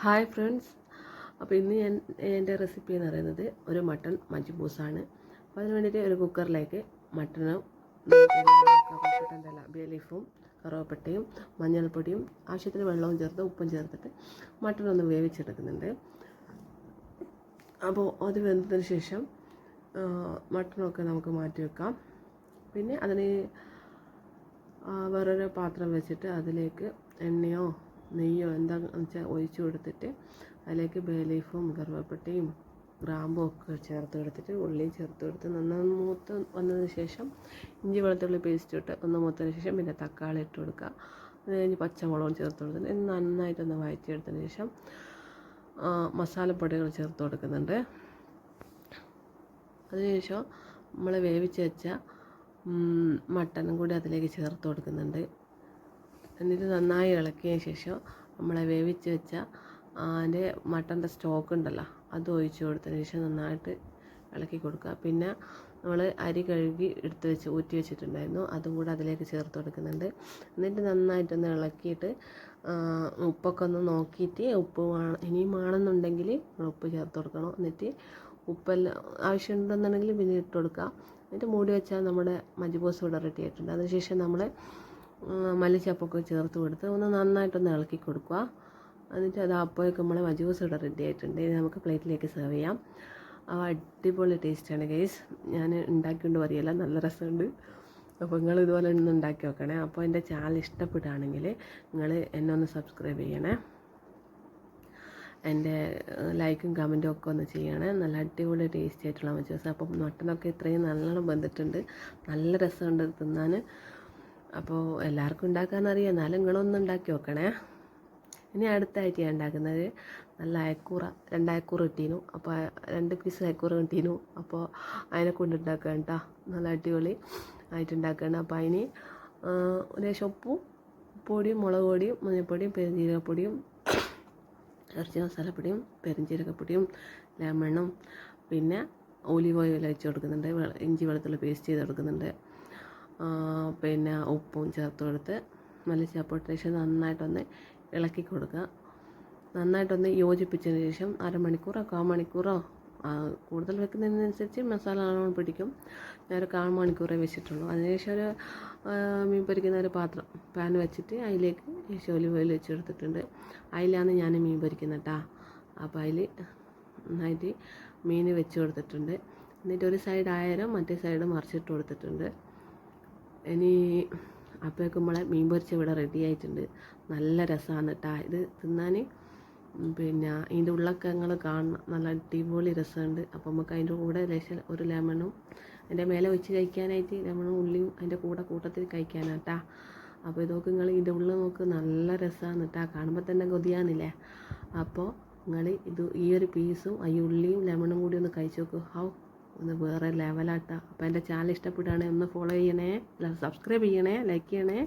Hi friends. അപ്പോൾ ഇന്ന് ഞാൻ എന്റെ റെസിപ്പി എന്ന് പറയുന്നത് ഒരു മട്ടൺ മജ്ബൂസാണ്. അപ്പോൾ അതിന് വേണ്ടിയിട്ട് ഒരു കുക്കറിലേക്ക് മട്ടണും കറുവപ്പട്ടല്ല ബേലീഫും കറുവപ്പട്ടയും മഞ്ഞൾപ്പൊടിയും ആവശ്യത്തിന് വെള്ളവും ചേർത്ത് ഉപ്പും ചേർത്തിട്ട് മട്ടൺ ഒന്ന് വേവിച്ചെടുക്കുന്നുണ്ട്. അപ്പോൾ അത് വെന്തതിന് ശേഷം മട്ടണൊക്കെ നമുക്ക് മാറ്റി വെക്കാം. പിന്നെ അതിന് വേറൊരു പാത്രം വെച്ചിട്ട് അതിലേക്ക് എണ്ണയോ നെയ്യോ എന്താണെന്ന് വെച്ചാൽ ഒഴിച്ചു കൊടുത്തിട്ട് അതിലേക്ക് ബേ ലീഫും കറുവപ്പട്ടയും ഗ്രാമ്പും ഒക്കെ ചേർത്ത് കൊടുത്തിട്ട് ഉള്ളിയും ചേർത്ത് കൊടുത്ത് നന്നായി മൂത്ത് വന്നതിന് ശേഷം ഇഞ്ചി വെളുത്തുള്ളി പേസ്റ്റ് ഇട്ട് ഒന്ന് മൂത്തതിന് ശേഷം പിന്നെ തക്കാളി ഇട്ട് കൊടുക്കുക. അത് കഴിഞ്ഞ് പച്ചമുളകും ചേർത്ത് കൊടുത്തിട്ട് ഇത് നന്നായിട്ടൊന്ന് വഴറ്റിയെടുത്തതിന് ശേഷം മസാലപ്പൊടികൾ ചേർത്ത് കൊടുക്കുന്നുണ്ട്. അതിനുശേഷം നമ്മൾ വേവിച്ച് വെച്ച മട്ടനും കൂടി അതിലേക്ക് ചേർത്ത് കൊടുക്കുന്നുണ്ട്. എന്നിട്ട് നന്നായി ഇളക്കിയ ശേഷം നമ്മളെ വേവിച്ച് വെച്ച അതിന്റെ മട്ടന്റെ സ്റ്റോക്ക് ഉണ്ടല്ലോ അത് ഒഴിച്ച് കൊടുത്തതിന് ശേഷം നന്നായിട്ട് ഇളക്കി കൊടുക്കുക. പിന്നെ നമ്മൾ അരി കഴുകി എടുത്ത് വെച്ച് ഊറ്റി വെച്ചിട്ടുണ്ടായിരുന്നു. അതും കൂടെ അതിലേക്ക് ചേർത്ത് കൊടുക്കുന്നുണ്ട്. എന്നിട്ട് നന്നായിട്ടൊന്ന് ഇളക്കിയിട്ട് ഉപ്പൊക്കെ ഒന്ന് നോക്കിയിട്ട് ഉപ്പ് വേണം ഇനിയും വേണമെന്നുണ്ടെങ്കിൽ ഉപ്പ് ചേർത്ത് കൊടുക്കണം. എന്നിട്ട് ഉപ്പെല്ലാം ആവശ്യമുണ്ടെന്നുണ്ടെങ്കിൽ പിന്നെ ഇട്ട് കൊടുക്കുക. എന്നിട്ട് മൂടി വെച്ചാൽ നമ്മുടെ മജ്ബൂസ് ഇവിടെ റെഡി ആയിട്ടുണ്ട്. അതിനുശേഷം നമ്മൾ മല്ലിച്ചപ്പൊക്കെ ചേർത്ത് കൊടുത്ത് ഒന്ന് നന്നായിട്ടൊന്ന് ഇളക്കി കൊടുക്കുക. എന്നിട്ട് അത് അപ്പോഴേക്കും നമ്മളെ മജൂസ് ഇവിടെ റെഡി ആയിട്ടുണ്ട്. ഇത് നമുക്ക് പ്ലേറ്റിലേക്ക് സെർവ് ചെയ്യാം. ആ അടിപൊളി ടേസ്റ്റാണ് ഗൈസ് ഞാൻ ഉണ്ടാക്കിക്കൊണ്ട് പറയല്ല നല്ല രസമുണ്ട്. അപ്പോൾ നിങ്ങൾ ഇതുപോലെ ഒന്ന് ഉണ്ടാക്കി നോക്കണേ. അപ്പോൾ എന്റെ ചാനൽ ഇഷ്ടപ്പെടുകയാണെങ്കിൽ നിങ്ങൾ എന്നെ ഒന്ന് സബ്സ്ക്രൈബ് ചെയ്യണേ. എന്റെ ലൈക്കും കമന്റും ഒക്കെ ഒന്ന് ചെയ്യണേ. നല്ല അടിപൊളി ടേസ്റ്റി ആയിട്ടുള്ള മജൂസ്. അപ്പം മട്ടനൊക്കെ ഇത്രയും നല്ലോണം ബന്ധിട്ടുണ്ട് നല്ല രസമുണ്ട് തിന്നാൻ അപ്പോൾ എല്ലാവർക്കും ഉണ്ടാക്കാനറിയാം. എന്നാലും നിങ്ങളൊന്നും ഉണ്ടാക്കി നോക്കണേ. ഇനി അടുത്തായിട്ട് ഞാൻ ഉണ്ടാക്കുന്നത്. നല്ല അയക്കൂറ രണ്ട് അയക്കൂറ അപ്പോൾ രണ്ട് പീസ് അയക്കൂറ കിട്ടീനു അപ്പോൾ അതിനെ കൊണ്ടുണ്ടാക്കുക കേട്ടോ നല്ല അടിപൊളി ആയിട്ടുണ്ടാക്കുകയാണ് അപ്പോൾ അതിന് ലേശം ഉപ്പും പൊടിയും മുളക് പൊടിയും മഞ്ഞൾപ്പൊടിയും പെരുംജീരകപ്പൊടിയും ഇറച്ചി മസാലപ്പൊടിയും പെരുംജീരകപ്പൊടിയും ലെമണും പിന്നെ ഓലിവ് ഓയിൽ വെച്ച് കൊടുക്കുന്നുണ്ട്. ഇഞ്ചി വെളുത്തുള്ളി പേസ്റ്റ് ചെയ്ത് കൊടുക്കുന്നുണ്ട്. പിന്നെ ഉപ്പും ചേർത്ത് കൊടുത്ത് മല്ലിച്ചപ്പൊട്ട് ശേഷം നന്നായിട്ടൊന്ന് ഇളക്കി കൊടുക്കുക. നന്നായിട്ടൊന്ന് യോജിപ്പിച്ചതിന് ശേഷം അരമണിക്കൂറോ കാൽ മണിക്കൂറോ കൂടുതൽ വെക്കുന്നതിനനുസരിച്ച് മസാല നല്ലോണം പിടിക്കും. ഞാൻ ഒരു കാൽ മണിക്കൂറേ വെച്ചിട്ടുള്ളൂ അതിനുശേഷം ഒരു മീൻ പൊരിക്കുന്ന ഒരു പാത്രം പാൻ വെച്ചിട്ട് അതിലേക്ക് ഈ ഒലിവ് ഓയിൽ വെച്ച് കൊടുത്തിട്ടുണ്ട് അതിലാണ് ഞാൻ മീൻ പൊരിക്കുന്നത് കേട്ടോ അപ്പോൾ അതിൽ നന്നായിട്ട് മീൻ വെച്ച് കൊടുത്തിട്ടുണ്ട്. എന്നിട്ട് ഒരു സൈഡ് ആയാലും മറ്റേ സൈഡ് മറിച്ചിട്ട് കൊടുത്തിട്ടുണ്ട്. ഇനി അപ്പോഴേക്കും നമ്മളെ മീൻ പൊരിച്ച ഇവിടെ റെഡി ആയിട്ടുണ്ട്. നല്ല രസമാണ് കേട്ടോ ഇത് തിന്നാൻ പിന്നെ ഇതിന്റെ ഉള്ളൊക്കെ നിങ്ങൾ കാണണം. നല്ല അടിപൊളി രസമുണ്ട്. അപ്പോൾ നമുക്ക് അതിന്റെ കൂടെ ലേശം ഒരു ലെമണും അതിന്റെ മേലെ വെച്ച് കഴിക്കാനായിട്ട് ലെമണും ഉള്ളിയും അതിന്റെ കൂടെ കൂട്ടത്തിൽ കഴിക്കാനാട്ടാ അപ്പോൾ ഇതൊക്കെ നിങ്ങൾ ഇതിന്റെ ഉള്ളിൽ നോക്ക്. നല്ല രസമാണ് കേട്ടാ കാണുമ്പോൾ തന്നെ കൊതിയാന്നില്ലേ അപ്പോൾ നിങ്ങൾ ഇത് ഈ ഒരു പീസും ഈ ഉള്ളിയും ലെമണും കൂടി ഒന്ന് കഴിച്ച് നോക്കൂ. ഹൗ ഒന്ന് വേറെ ലെവലാട്ടോ അപ്പോൾ എന്റെ ചാനൽ ഇഷ്ടപ്പെടുകയാണെങ്കിൽ ഒന്ന് ഫോളോ ചെയ്യണേ സബ്സ്ക്രൈബ് ചെയ്യണേ ലൈക്ക് ചെയ്യണേ.